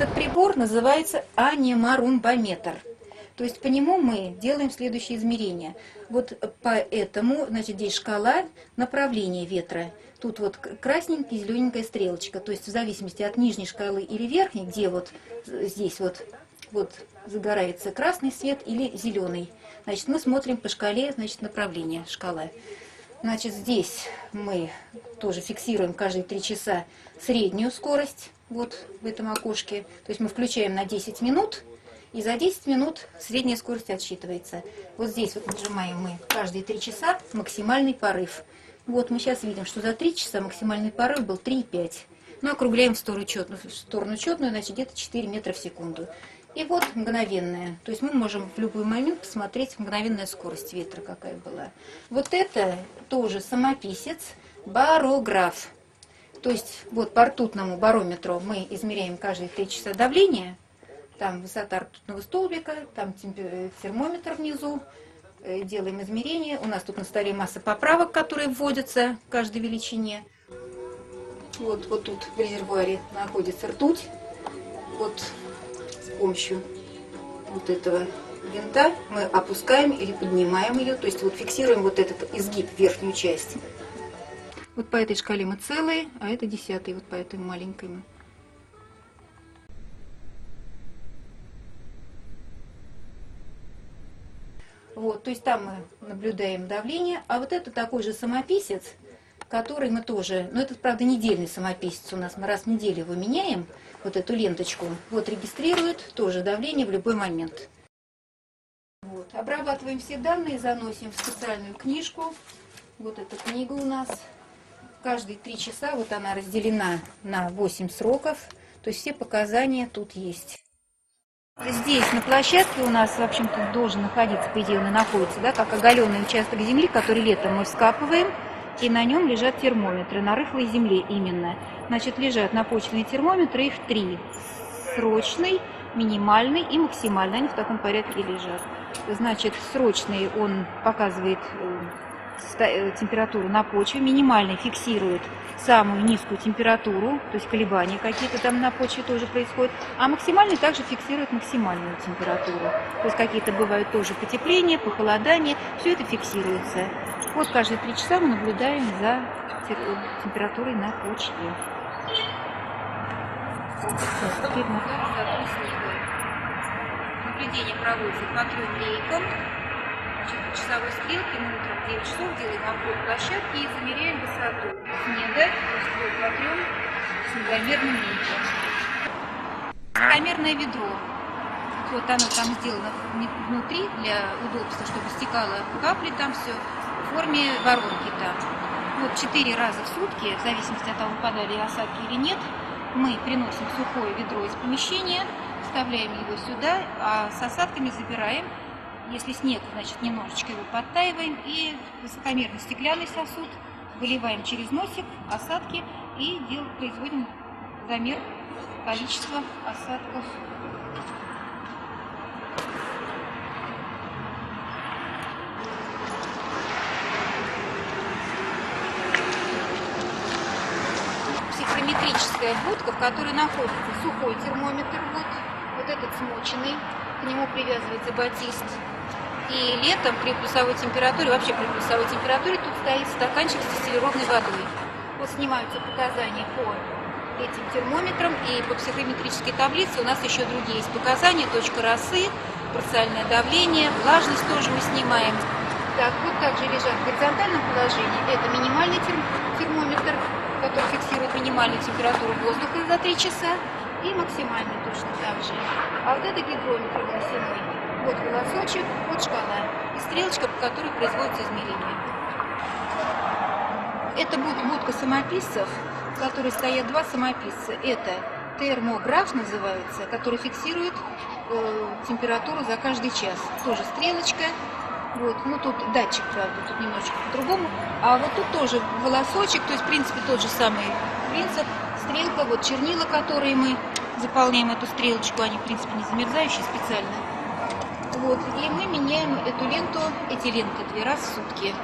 этот прибор называется анемарумбометр. То есть по нему мы делаем следующие измерения. Вот поэтому, значит, здесь шкала направления ветра. Тут вот красненькая, зелененькая стрелочка. То есть в зависимости от нижней шкалы или верхней, где вот здесь вот, вот загорается красный свет или зеленый. Значит, мы смотрим по шкале, значит, направления шкала. Значит, здесь мы тоже фиксируем каждые три часа среднюю скорость, вот в этом окошке. То есть мы включаем на 10 минут, и за 10 минут средняя скорость отсчитывается. Вот здесь вот нажимаем мы каждые три часа максимальный порыв. Вот мы сейчас видим, что за 3 часа максимальный порыв был 3,5. Ну, округляем в сторону четную, в сторону четную, значит, где-то 4 метра в секунду. И вот мгновенная. То есть мы можем в любой момент посмотреть мгновенная скорость ветра, какая была. Вот это тоже самописец, барограф. То есть вот по ртутному барометру мы измеряем каждые 3 часа давление. Там высота ртутного столбика, там термометр внизу. Э, делаем измерения. У нас тут на столе масса поправок, которые вводятся в каждой величине. Вот, вот тут в резервуаре находится ртуть. Вот помощью вот этого винта мы опускаем или поднимаем ее, то есть вот фиксируем вот этот изгиб, верхнюю часть. Вот по этой шкале мы целые, а это десятый, вот по этой маленькой. Вот, то есть там мы наблюдаем давление, а вот это такой же самописец, который мы тоже, ну это, правда, недельный самописец у нас, мы раз в неделю его меняем, вот эту ленточку, вот регистрирует тоже давление в любой момент. Вот. Обрабатываем все данные, заносим в специальную книжку. Вот эта книга у нас. Каждые три часа вот она разделена на 8 сроков. То есть все показания тут есть. Здесь на площадке у нас, в общем-то, должен находиться, по идее, он и находится, да, как оголенный участок земли, который летом мы вскапываем и на нем лежат термометры, на рыхлой земле именно. Значит, лежат напочные термометры, их три. Срочный, минимальный и максимальный, они в таком порядке лежат. Значит, срочный он показывает э, температуру на почве, минимальный фиксирует самую низкую температуру, то есть колебания какие-то там на почве тоже происходят, а максимальный также фиксирует максимальную температуру. То есть какие-то бывают тоже потепления, похолодания, все это фиксируется. Вот каждые три часа мы наблюдаем за температурой на почве. Наблюдение проводится по трем лейкам. Часовой стрелке мы утром в 9 часов делаем обход площадки и замеряем высоту снега, то есть по трем снегомерным лейкам. Снегомерное ведро. Вот оно там сделано внутри для удобства, чтобы стекало капли там все в форме воронки там. Вот четыре раза в сутки, в зависимости от того, выпадали осадки или нет, мы приносим сухое ведро из помещения, вставляем его сюда, а с осадками забираем. Если снег, значит, немножечко его подтаиваем и высокомерный стеклянный сосуд выливаем через носик осадки и дел, производим замер количества осадков. Метрическая будка, в которой находится сухой термометр, вот, вот этот смоченный, к нему привязывается батист. И летом при плюсовой температуре, вообще при плюсовой температуре, тут стоит стаканчик с дистиллированной водой. Вот снимаются показания по этим термометрам и по психометрической таблице у нас еще другие есть показания, точка росы, парциальное давление, влажность тоже мы снимаем. Так, вот также лежат в горизонтальном положении. Это минимальный термометр, который фиксирует минимальную температуру воздуха за 3 часа, и максимальную точно так же. А вот это гидрометр волосяной. Вот волосочек, вот шкала и стрелочка, по которой производится измерение. Это будет будка самописцев, в которой стоят два самописца. Это термограф называется, который фиксирует э, температуру за каждый час. Тоже стрелочка, вот, ну тут датчик, правда, тут немножечко по-другому. А вот тут тоже волосочек, то есть, в принципе, тот же самый принцип. Стрелка, вот чернила, которые мы заполняем эту стрелочку, они, в принципе, не замерзающие специально. Вот, и мы меняем эту ленту, эти ленты две раз в сутки.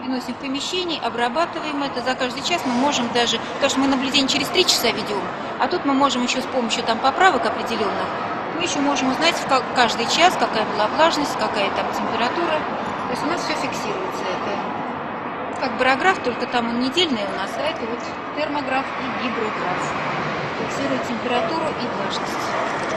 Приносим в помещение, обрабатываем это. За каждый час мы можем даже, потому что мы наблюдение через три часа ведем, а тут мы можем еще с помощью там поправок определенных, мы еще можем узнать в ка- каждый час, какая была влажность, какая там температура. То есть у нас все фиксируется это. Как барограф, только там он недельный у нас, а это вот термограф и гидрограф. Фиксирует температуру и влажность.